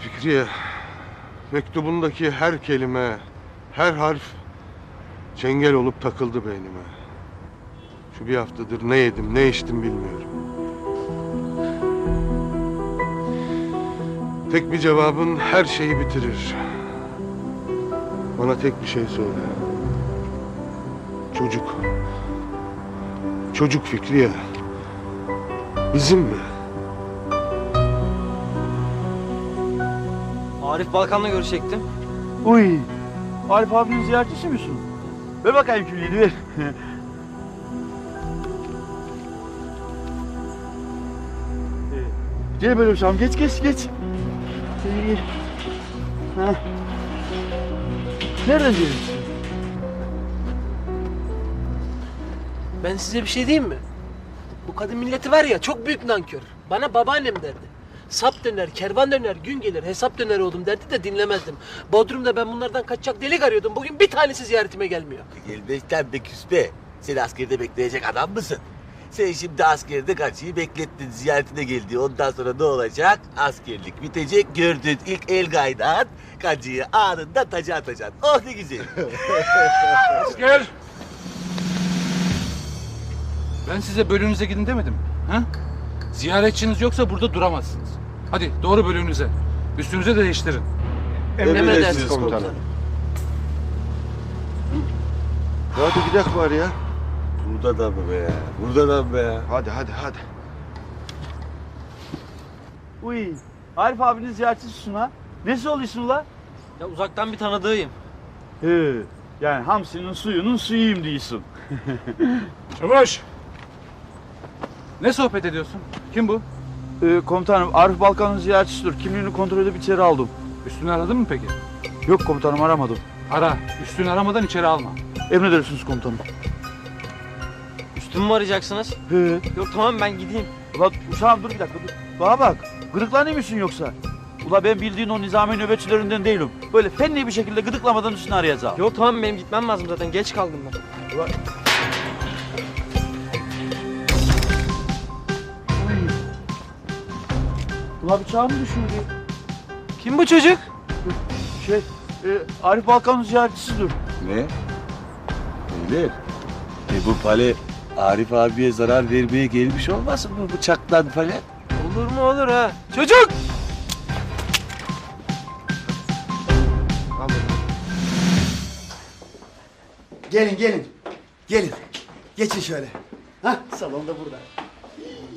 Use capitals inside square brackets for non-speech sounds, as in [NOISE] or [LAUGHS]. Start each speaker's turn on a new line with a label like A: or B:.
A: Fikriye, mektubundaki her kelime, her harf çengel olup takıldı beynime. Şu bir haftadır ne yedim, ne içtim bilmiyorum. Tek bir cevabın her şeyi bitirir. Bana tek bir şey söyle. Çocuk. Çocuk Fikriye. Bizim mi?
B: Arif Balkan'la görüşecektim.
C: Uy. Arif abinin ziyaretçisi misin? Ver bakayım kimliğini ver. [LAUGHS] Gel böyle uşağım geç geç geç. Gel gel. Ha. Nereden geliyorsun?
D: Ben size bir şey diyeyim mi? Bu kadın milleti var ya çok büyük nankör. Bana babaannem derdi. Sap döner, kervan döner, gün gelir, hesap döner oğlum derdi de dinlemezdim. Bodrum'da ben bunlardan kaçacak delik arıyordum. Bugün bir tanesi ziyaretime gelmiyor.
E: Gelmekten be küspe. Sen askerde bekleyecek adam mısın? Sen şimdi askerde kaçıyı beklettin ziyaretine geldi. Ondan sonra ne olacak? Askerlik bitecek gördün ilk el gaydan kancıyı anında taca atacaksın. Oh ne güzel. [LAUGHS]
F: Asker! Ben size bölüğünüze gidin demedim. mi? Ha? Ziyaretçiniz yoksa burada duramazsınız. Hadi doğru bölüğünüze. Üstünüze de değiştirin.
D: Emredersiniz
A: komutanım.
C: Hadi gidelim var ya.
E: Burada da mı be? Burada da mı be?
C: Hadi hadi hadi. Uy. Arif abinin ziyaretçisisin ha. Nesi oluyorsun la?
B: Ya uzaktan bir tanıdığıyım.
C: He. Yani hamsinin suyunun suyuyum diyorsun. [LAUGHS]
F: Çavuş! Ne sohbet ediyorsun? Kim bu?
C: Ee, komutanım Arif Balkan'ın ziyaretçisidir. Kimliğini kontrol edip içeri aldım.
F: Üstünü aradın mı peki?
C: Yok komutanım aramadım.
F: Ara. Üstünü aramadan içeri alma.
C: Emredersiniz komutanım.
B: Üstümü mü arayacaksınız?
C: He.
B: Yok tamam ben gideyim.
C: Ulan uşağım dur bir dakika dur. Bana bak. Gıdıklanıyor musun yoksa? Ula ben bildiğin o nizami nöbetçilerinden değilim. Böyle fenli bir şekilde gıdıklamadan üstünü arayacağım.
B: Yok tamam benim gitmem lazım zaten geç kaldım ben.
C: Ula bıçağımı düşürdü.
B: Kim bu çocuk?
C: Şey, e, Arif Balkan'ın ziyaretçisidir.
E: Ne? Beyler. E bu pale Arif abiye zarar vermeye gelmiş olmasın bu bıçaktan falan?
B: Olur mu olur ha. Çocuk!
G: Gelin gelin. Gelin. Geçin şöyle. Hah salon da burada.